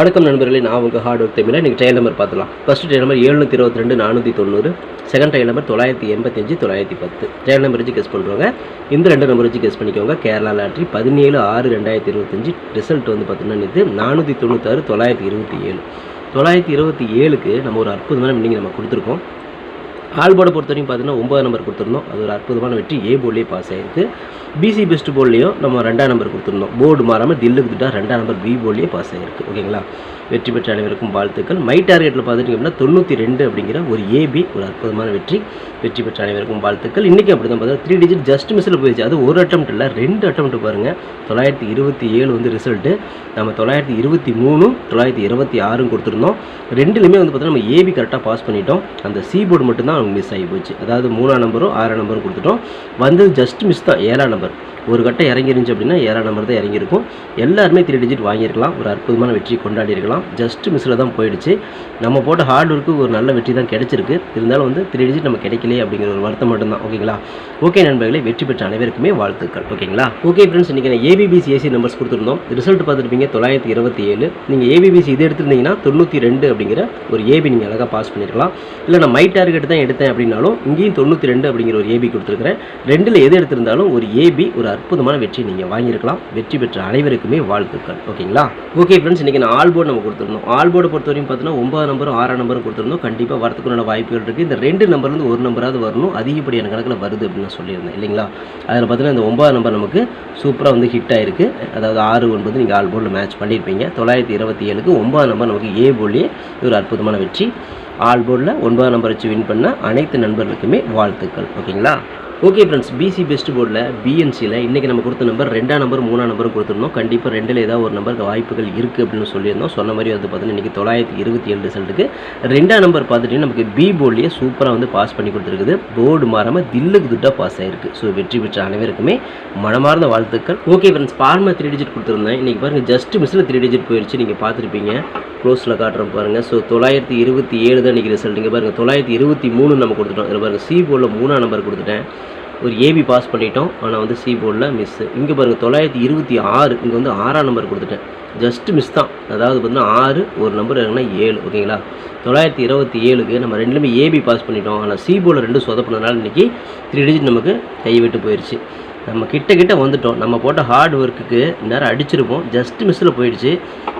வணக்கம் நண்பர்களே நான் உங்கள் ஹார்ட் ஒர்க் தமிழில் நீங்கள் ட்ரெயின் நம்பர் பார்த்துலாம் ஃபஸ்ட்டு ட்ரெயின் நம்பர் எழுநூற்றி இருபத்தி ரெண்டு நானூற்றி தொண்ணூறு. செகண்ட் ட்ரெயின் நம்பர் தொள்ளாயிரத்தி எண்பத்தஞ்சு தொள்ளாயிரத்தி பத்து. ட்ரையல் நம்பர் வச்சு கெஸ் பண்ணுறவங்க இந்த ரெண்டு நம்பர் வச்சு கெஸ் பண்ணிக்கோங்க. கேரளா லாட்ரி பதினேழு ஆறு ரெண்டாயிரத்தி இருபத்தஞ்சு ரிசல்ட் வந்து பார்த்தீங்கன்னா இது நானூற்றி தொண்ணூத்தாறு தொள்ளாயிரத்தி இருபத்தி ஏழு. தொள்ளாயிரத்தி இருபத்தி ஏழுக்கு நம்ம ஒரு அற்புதமான மீனிங் நம்ம கொடுத்துருக்கோம். ஆல்போர்டை பொறுத்த வரைக்கும் பார்த்தீங்கன்னா ஒன்பது நம்பர் கொடுத்துருந்தோம். அது ஒரு அற்புதமான வெற்றி. ஏ போர்ட்லேயே பாஸ் ஆயிருக்கு. பிசி பெஸ்ட் போர்ட்லேயும் நம்ம ரெண்டாம் நம்பர் கொடுத்துருந்தோம். போர்டு மாறாமல் தில்லுக்கு திட்டா ரெண்டாம் நம்பர் பி போர்ட்லேயே பாஸ் ஆகிருக்கு ஓகேங்களா வெற்றி பெற்ற அனைவருக்கும் வாழ்த்துக்கள். மை டார்கெட்டில் பார்த்துட்டிங்க அப்படின்னா தொண்ணூற்றி ரெண்டு அப்படிங்கிற ஒரு ஏபி ஒரு அற்புதமான வெற்றி. வெற்றி பெற்ற அனைவருக்கும் வாழ்த்துக்கள். இன்றைக்கி அப்படி தான் பார்த்தா த்ரீ டிஜிட் ஜஸ்ட் மிஸ்ஸில் போயிடுச்சு. அது ஒரு அட்டம் இல்லை ரெண்டு அட்டம் பாருங்கள் தொள்ளாயிரத்தி இருபத்தி ஏழு வந்து ரிசல்ட்டு நம்ம தொள்ளாயிரத்தி இருபத்தி மூணும் தொள்ளாயிரத்தி இருபத்தி ஆறும் கொடுத்துருந்தோம். ரெண்டுலையுமே வந்து பார்த்தீங்கன்னா நம்ம ஏபி கரெக்டாக பாஸ் பண்ணிட்டோம். அந்த சி போர்டு மட்டும்தான் அவங்க மிஸ் ஆகி போச்சு. அதாவது மூணாம் நம்பரும் ஆறாம் நம்பரும் கொடுத்துட்டோம். வந்தது ஜஸ்ட் மிஸ் தான் ஏழாம் நம்பர் ஒரு கட்டம் இறங்கிருந்துச்சு அப்படின்னா ஏழாம் நம்பர் தான் இறங்கியிருக்கும். எல்லாருமே த்ரீ டிஜிட் வாங்கியிருக்கலாம். ஒரு அற்புதமான வெற்றி கொண்டாடி இருக்கலாம் ஜஸ்ட் மிஸ்ஸில் தான் போயிடுச்சு. நம்ம போட்ட ஹார்ட் ஒர்க்கு ஒரு நல்ல வெற்றி தான் கிடைச்சிருக்கு. இருந்தாலும் வந்து த்ரீ டிஜிட் நம்ம கிடைக்கலையே அப்படிங்கிற ஒரு வருத்தம் மட்டும்தான். ஓகேங்களா ஓகே நண்பர்களே வெற்றி பெற்ற அனைவருக்குமே வாழ்த்துக்கள். ஓகேங்களா ஓகே ஃப்ரெண்ட்ஸ் இன்றைக்கி நான் ஏபிபிசி ஏசி நம்பர்ஸ் கொடுத்துருந்தோம். ரிசல்ட் பார்த்துருப்பீங்க தொள்ளாயிரத்தி இருபத்தி ஏழு. நீங்கள் ஏபிபிசி இது எடுத்திருந்தீங்கன்னா தொண்ணூற்றி ரெண்டு அப்படிங்கிற ஒரு ஏபி நீங்கள் அழகாக பாஸ் பண்ணியிருக்கலாம் இல்லை நான் மை டார்கெட் தான் எடுத்தேன் அப்படின்னாலும் இங்கேயும் தொண்ணூற்றி ரெண்டு அப்படிங்கிற ஒரு ஏபி கொடுத்துருக்குறேன். ரெண்டில் எது எடுத்திருந்தாலும் ஒரு ஏபி ஒரு அற்புதமான வெற்றி நீங்கள் வாங்கியிருக்கலாம். வெற்றி பெற்ற அனைவருக்குமே வாழ்த்துக்கள். ஓகேங்களா ஓகே ஃப்ரெண்ட்ஸ் இன்றைக்கி நான் ஆல்போர்ட் நம்ம கொடுத்துருந்தோம். ஆல் போர்டு பொறுத்த வரையும் பார்த்தீங்கன்னா ஒன்பது நம்பரும் ஆறாம் நம்பரும் கொடுத்துருந்தோம். கண்டிப்பாக வரத்துக்குள்ள வாய்ப்புகள் இருக்குது இந்த ரெண்டு நம்பர்லேருந்து ஒரு நம்பராவது வரணும். அதிகப்படியான கணக்கில் வருது அப்படின்னு நான் சொல்லியிருந்தேன் இல்லைங்களா? அதில் பார்த்தீங்கன்னா இந்த ஒன்பது நம்பர் நமக்கு சூப்பராக வந்து ஹிட் ஆயிருக்கு. அதாவது ஆறு ஒன்பது நீங்கள் ஆல் போர்டில் மேட்ச் பண்ணியிருப்பீங்க. தொள்ளாயிரத்தி இருபத்தி ஏழுக்கு ஒன்பது நம்பர் நமக்கு ஏ போர்ட்லேயே ஒரு அற்புதமான வெற்றி. ஆல் போர்டில் ஒன்பதாம் நம்பர் வச்சு வின் பண்ண அனைத்து நண்பர்களுக்குமே வாழ்த்துக்கள். ஓகேங்களா ஓகே ஃப்ரெண்ட்ஸ் பிசி பெஸ்ட் போர்டில் பிஎன்சியில் இன்றைக்கி நம்ம கொடுத்த நம்பர் ரெண்டாம் நம்பர் மூணாம் நம்பரும் கொடுத்துருந்தோம். கண்டிப்பாக ரெண்டில் ஏதாவது ஒரு நம்பருக்கு வாய்ப்புகள் இருக்குது அப்படின்னு சொல்லியிருந்தோம். சொன்ன மாதிரி வந்து பார்த்தீங்கன்னா இன்றைக்கி தொள்ளாயிரத்தி இருபத்தி ஏழு ரிசல்ட்டுக்கு ரெண்டாம் நம்பர் பார்த்துட்டிங்கன்னா நமக்கு பி போர்ட்லேயே சூப்பராக வந்து பாஸ் பண்ணி கொடுத்துருக்குது. போர்டு மாறாமல் தில்லுக்கு துட்டாக பாஸ் ஆகிருக்கு ஸோ வெற்றி பெற்ற அனைவருக்குமே மனமார்ந்த வாழ்த்துக்கள். ஓகே ஃப்ரெண்ட்ஸ் பார்மா த்ரீ டிஜிட் கொடுத்துருந்தேன். இன்றைக்கி பாருங்கள் ஜஸ்ட் மிஸ்ஸில் த்ரீ டிஜிட் போயிடுச்சு நீங்கள் பார்த்துருப்பீங்க. க்ளோஸில் காட்டுறோம் பாருங்கள் ஸோ தொள்ளாயிரத்தி இருபத்தி ஏழு தான் இன்றைக்கி ரிசல்ட் இங்கே பாருங்கள் தொள்ளாயிரத்தி இருபத்தி மூணு நம்ம கொடுத்துட்டோம். இதில் பாருங்கள் சி போர்டில் மூணாம் நம்பர் கொடுத்துட்டேன். ஒரு ஏபி பாஸ் பண்ணிட்டோம். ஆனால் வந்து சி போர்டில் மிஸ்ஸு இங்கே பாருங்கள் தொள்ளாயிரத்தி இருபத்தி ஆறு இங்கே வந்து ஆறாம் நம்பர் கொடுத்துட்டேன். ஜஸ்ட் மிஸ் தான். அதாவது பார்த்தீங்கன்னா ஆறு ஒரு நம்பர் இருக்குன்னா ஏழு ஓகேங்களா தொள்ளாயிரத்தி இருபத்தி ஏழுக்கு நம்ம ரெண்டுலேயுமே ஏபி பாஸ் பண்ணிட்டோம். ஆனால் சி போர்டில் ரெண்டு சொதப்பினதுனால இன்றைக்கி த்ரீ டிஜிட் நமக்கு கை விட்டு போயிடுச்சு நம்ம கிட்ட கிட்ட வந்துட்டோம். நம்ம போட்ட ஹார்ட் ஒர்க்குக்கு நேரம் அடிச்சிருப்போம். ஜஸ்ட் மிஸ்ஸில் போயிடுச்சு.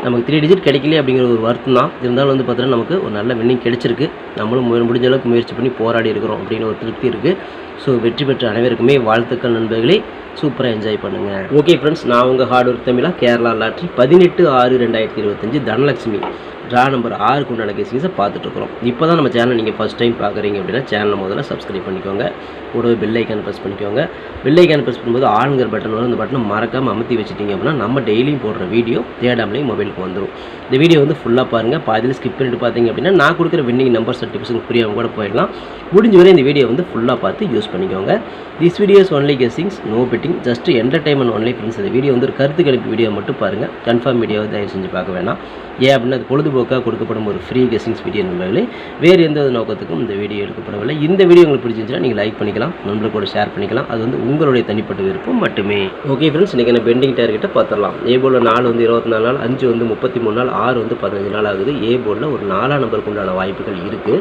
நமக்கு த்ரீ டிஜிட் கிடைக்கல அப்படிங்கிற ஒரு வருத்தம் தான். இருந்தாலும் வந்து பார்த்தோன்னா நமக்கு ஒரு நல்ல வின்னிங் கிடைச்சிருக்கு. நம்மளும் முடிஞ்ச அளவுக்கு முயற்சி பண்ணி போராடி இருக்கிறோம் அப்படின்னு ஒரு திருப்தி இருக்குது ஸோ வெற்றி பெற்ற அனைவருக்குமே வாழ்த்துக்கள் நண்பர்களே. சூப்பராக என்ஜாய் பண்ணுங்கள் ஓகே ஃப்ரெண்ட்ஸ் நான் உங்கள் ஹார்ட் ஒர்க் தமிழாக கேரளா லாட்ரி பதினெட்டு ஆறு ரெண்டாயிரத்தி இருபத்தஞ்சு தனலட்சுமி. ட்ரா நம்பர் ஆறுக்கு உண்டான கேசிங்ஸை பார்த்துட்ருக்குறோம் இப்போ தான் நம்ம சேனல் நீங்கள் ஃபஸ்ட் டைம் பார்க்குறீங்க அப்படின்னா சேனலை முதல்ல சப்ஸ்கிரைப் பண்ணிக்கோங்க. கூடவே பெல் ப்ரெஸ் பண்ணிக்கோங்க. பெல் ப்ரெஸ் பண்ணும்போது ஆளுங்கிற பட்டன் வரும். அந்த பட்டனை மறக்காமல் அமுத்தி வச்சிட்டிங்க அப்படின்னா நம்ம டெய்லியும் போடுற வீடியோ தேடாமலே மொபைலுக்கு வந்துடும் இந்த வீடியோ வந்து ஃபுல்லாக பாருங்கள் பாதியில் ஸ்கிப் பண்ணிட்டு பார்த்தீங்க அப்படின்னா நான் கொடுக்குற வின்னிங் நம்பர் சர்டிஃபிகேஷன் புரியாமல் கூட போயிடலாம். முடிஞ்ச வரை இந்த வீடியோ வந்து ஃபுல்லாக பார்த்து யூஸ் பண்ணிக்கோங்க. This videos only guessings no betting just entertainment only friends இந்த வீடியோ வந்து ஒரு கருத்து கணிப்பு வீடியோ மட்டும் பாருங்கள் கன்ஃபார்ம் வீடியோ தயவு செஞ்சு பார்க்க வேணாம். ஏன் அப்படின்னா அது பொழுதுபோக்காக கொடுக்கப்படும் ஒரு ஃப்ரீ கெஸ்டிங்ஸ் வீடியோ நண்பர்களே வேறு எந்த ஒரு நோக்கத்துக்கும் இந்த வீடியோ எடுக்கப்படவில்லை. இந்த வீடியோ உங்களுக்கு பிடிச்சிருந்துச்சுன்னா நீங்கள் லைக் பண்ணிக்கலாம் நண்பர்கள் கூட ஷேர் பண்ணிக்கலாம். அது வந்து உங்களுடைய தனிப்பட்ட விருப்பம் மட்டுமே. ஓகே ஃப்ரெண்ட்ஸ் இன்றைக்கி நான் பெண்டிங் டார்கெட்டை பார்த்துடலாம். ஏ போர்டில் நாலு வந்து இருபத்தி நாலு நாள் அஞ்சு வந்து முப்பத்தி மூணு நாள் ஆறு வந்து பதினஞ்சு நாள் ஆகுது. ஏ போர்டில் ஒரு நாலாம் நம்பருக்கு உண்டான வாய்ப்புகள் இருக்குது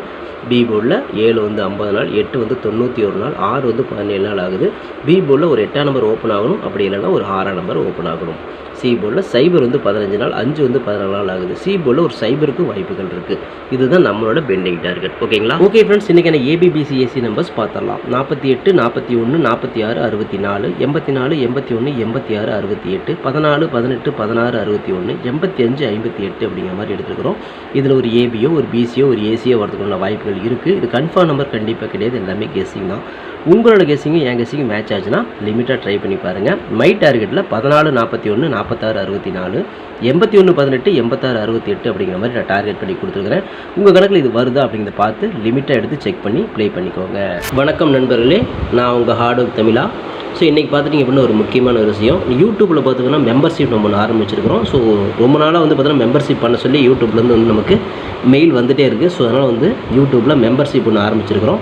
பி போர்டில் ஏழு வந்து ஐம்பது நாள் எட்டு வந்து தொண்ணூற்றி ஒரு நாள் ஆறு வந்து பதினேழு நாள் ஆகுது. பி போர்டில் ஒரு எட்டாம் நம்பர் ஓப்பன் ஆகணும். அப்படி இல்லைன்னா ஒரு ஆறாம் நம்பர் ஓப்பன் ஆகணும். சி போர்டில் சைபர் வந்து பதினஞ்சு நாள் அஞ்சு வந்து பதினாலு நாள் ஆகுது. சி போர்டில் ஒரு சைபருக்கு வாய்ப்புகள் இருக்குது இதுதான் நம்மளோட பெண்டிங் டார்கெட் ஓகேங்களா? ஓகே ஃப்ரெண்ட்ஸ் இன்றைக்கான ஏபிபிசிஎஸ்சி நம்பர்ஸ் பார்த்தலாம் நாற்பத்தி எட்டு நாற்பத்தி ஒன்று நாற்பத்தி ஆறு அறுபத்தி நாலு எண்பத்தி நாலு எண்பத்தி ஒன்று எண்பத்தி ஆறு அறுபத்தி எட்டு பதினாலு பதினெட்டு பதினாறு அறுபத்தி ஒன்று எண்பத்தி அஞ்சு ஐம்பத்தி எட்டு அப்படிங்கிற மாதிரி எடுத்துருக்கிறோம். இதில் ஒரு ஏபியோ ஒரு பிசியோ ஒரு ஏசியோ வரதுக்குள்ள வாய்ப்புகள் இருக்குது இது கன்ஃபார்ம் நம்பர் கண்டிப்பாக கிடையாது. எல்லாமே கெஸ்ஸிங் தான். உங்களோட கெஸ்ஸிங்கும் என் கெஸ்ஸிங்கும் மேட்ச் ஆச்சுன்னா லிமிட்டாக ட்ரை பண்ணி பாருங்கள் மை டார்கெட்டில் பதினாலு நாற்பத்தி ஒன்று நாற்பத்தாறு அறுபத்தி நாலு எண்பத்தி ஒன்று பதினெட்டு எண்பத்தாறு அறுபத்தி எட்டு அப்படிங்கிற மாதிரி நான் டார்கெட் பண்ணி கொடுத்துருக்குறேன். உங்கள் கணக்கில் இது வருதா அப்படிங்கிறத பார்த்து லிமிட்டாக எடுத்து செக் பண்ணி ப்ளே பண்ணிக்கோங்க. வணக்கம் நண்பர்களே நான் உங்கள் ஹார்ட் ஒர்க் தமிழா. ஸோ இன்றைக்கி பார்த்துட்டிங்க அப்படின்னா ஒரு முக்கியமான ஒரு விஷயம். யூடியூப்பில் பார்த்திங்கன்னா மெம்பர்ஷிப் நம்ம ஒன்று ஆரம்பிச்சிருக்கிறோம். ஸோ ரொம்ப நாளாக வந்து பார்த்தீங்கன்னா மெம்பர்ஷிப் பண்ண சொல்லி யூடியூப்லேருந்து வந்து நமக்கு மெயில் வந்துகிட்டே இருக்குது ஸோ அதனால் வந்து யூடியூப்பில் மெம்பர்ஷிப் ஒன்று ஆரம்பிச்சிருக்கிறோம்.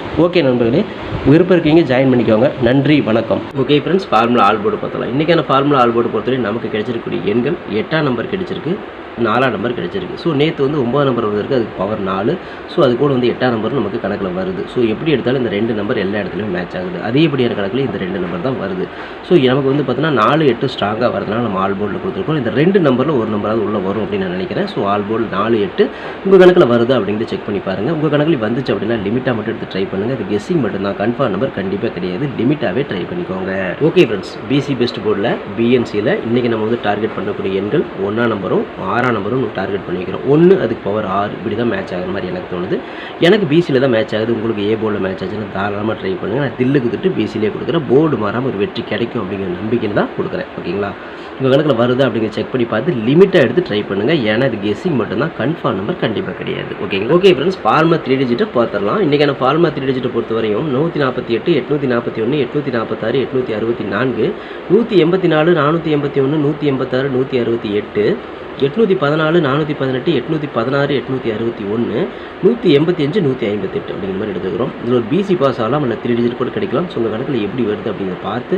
ஓகே நண்பர்களே. விருப்பம் இருக்கீங்க ஜாயின் பண்ணிக்கோங்க. நன்றி வணக்கம். Okay friends formula all board பார்த்தலாம் இன்றைக்கான ஃபார்முலா ஆல் போர்டு பொறுத்தவரை நமக்கு கிடைச்சிருக்கக்கூடிய எண்கள் எட்டாம் நம்பர் கிடைச்சிருக்கு நாலாம் நம்பர் கிடைச்சிருக்கு. ஸோ நேற்று வந்து ஒம்பது நம்பர் வந்திருக்கு அதுக்கு பவர் நாலு. ஸோ அது கூட வந்து எட்டாம் நம்பர் நமக்கு கணக்கில் வருது. ஸோ எப்படி எடுத்தாலும் இந்த ரெண்டு நம்பர் எல்லா இடத்துலையும் மேட்ச் ஆகுது. அதேபடியான கணக்கில் இந்த ரெண்டு நம்பர் தான் வருது. ஸோ நமக்கு வந்து பார்த்தீங்கன்னா நாலு எட்டு ஸ்ட்ராங்காக வரதுனால நம்ம ஆல் போர்டில் கொடுத்துருக்கோம். இந்த ரெண்டு நம்பரில் ஒரு நம்பராவது உள்ளே வரும் அப்படின்னு நான் நினைக்கிறேன். ஸோ ஆல் போர்டு நாலு எட்டு உங்கள் கணக்கில் வருது அப்படிங்கிறத செக் பண்ணி பாருங்கள் உங்கள் கணக்கில் வந்துச்சு அப்படின்னா லிமிட்டாக மட்டும் எடுத்து ட்ரை பண்ணுங்கள் இது கெஸ்ஸிங் மட்டும்தான். கன்ஃபார்ம் நம்பர் கண்டிப்பாக கிடையாது. லிமிட்டாகவே ட்ரை பண்ணிக்கோங்க. ஓகே ஃப்ரெண்ட்ஸ் பிசி பெஸ்ட் போர்டில் பிஎன்சியில் இன்றைக்கி நம்ம வந்து டார்கெட் பண்ணக்கூடிய எண்கள் ஒன்றாம் நம்பரும் ஆறாம் நம்பரும் டார்கெட் பண்ணிக்கிறோம். ஒன்று அதுக்கு பவர் ஆறு இப்படி தான் மேட்ச் ஆகிற மாதிரி எனக்கு தோணுது. எனக்கு பிசியில் தான் மேட்ச் ஆகுது. உங்களுக்கு ஏ போர்டில் மேட்ச் ஆச்சுன்னா தாராளமாக ட்ரை பண்ணுங்கள் நான் தில்லுக்கு திட்டு பிசிலே கொடுக்குறேன். போர்டு மாறாமல் ஒரு வெற்றி கிடைக்கும் அப்படிங்கிற நம்பிக்கையில் தான் கொடுக்குறேன். ஓகேங்களா உங்கள் கணக்கில் வருதா அப்படிங்கிற செக் பண்ணி பார்த்து லிமிட்டாக எடுத்து ட்ரை பண்ணுங்கள் ஏன்னா இது கெஸ்ஸிங் மட்டும்தான். கன்ஃபார்ம் நம்பர் கண்டிப்பாக கிடையாது. ஓகேங்களா ஓகே ஃப்ரெண்ட்ஸ் ஃபார்மா த்ரீ டிஜிட்டை பார்த்துடலாம். இன்றைக்கான ஃபார்மா த்ரீ டிஜிட்டை பொறுத்த வரையும் நூற்றி நாற்பத்தி எட்டு எட்நூற்றி நாற்பத்தி ஒன்று எட்நூற்றி நாற்பத்தாறு எட்நூற்றி அறுபத்தி நான்கு நூற்றி எண்பத்தி நாலு நானூற்றி எண்பத்தி ஒன்று நூற்றி எண்பத்தாறு நூற்றி அறுபத்தி எட்டு எட்நூற்றி பதினாலு நானூற்றி பதினெட்டு எட்நூற்றி பதினாறு எட்நூற்றி அறுபத்தி ஒன்று நூற்றி எண்பத்தி அஞ்சு நூற்றி ஐம்பத்தெட்டு அப்படிங்கிற மாதிரி எடுத்துக்கிறோம். இதில் ஒரு பிசி பாஸ் ஆகலாம் இல்லை த்ரீ டிஜிட் கூட கிடைக்கலாம். ஸோ உங்கள் கணக்கில் எப்படி வருது அப்படிங்கிறத பார்த்து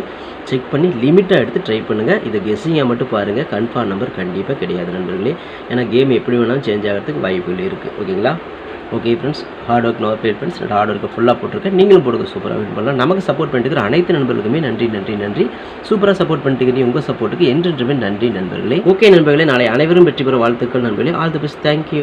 செக் பண்ணி லிமிட்டாக எடுத்து ட்ரை பண்ணுங்கள் இதை கெஸ்ஸிங்காக மட்டும் பாருங்கள் கன்ஃபார்ம் நம்பர் கண்டிப்பாக கிடையாது நண்பர்களே. ஏன்னா கேம் எப்படி வேணாலும் சேஞ்ச் ஆகிறதுக்கு வாய்ப்புகள் இருக்குது ஓகேங்களா okay friends hard work no bad friends hard ஒர்க்கை ஃபுல்லாக போட்டிருக்கேன் நீங்களும் போடுங்க. சூப்பராக வின் பண்ணலாம். நமக்கு சப்போர்ட் பண்ணிட்டு அனைத்து நண்பர்களுக்குமே நன்றி நன்றி நன்றி. சூப்பராக சப்போர்ட் பண்ணிட்டு உங்கள் சப்போர்ட்டுக்கு என்றென்றுமே நன்றி நண்பர்களே. ஓகே நண்பர்களே. நாளை அனைவரும் வெற்றி பெற வாழ்த்துக்கள் நண்பர்களே. All the best thank you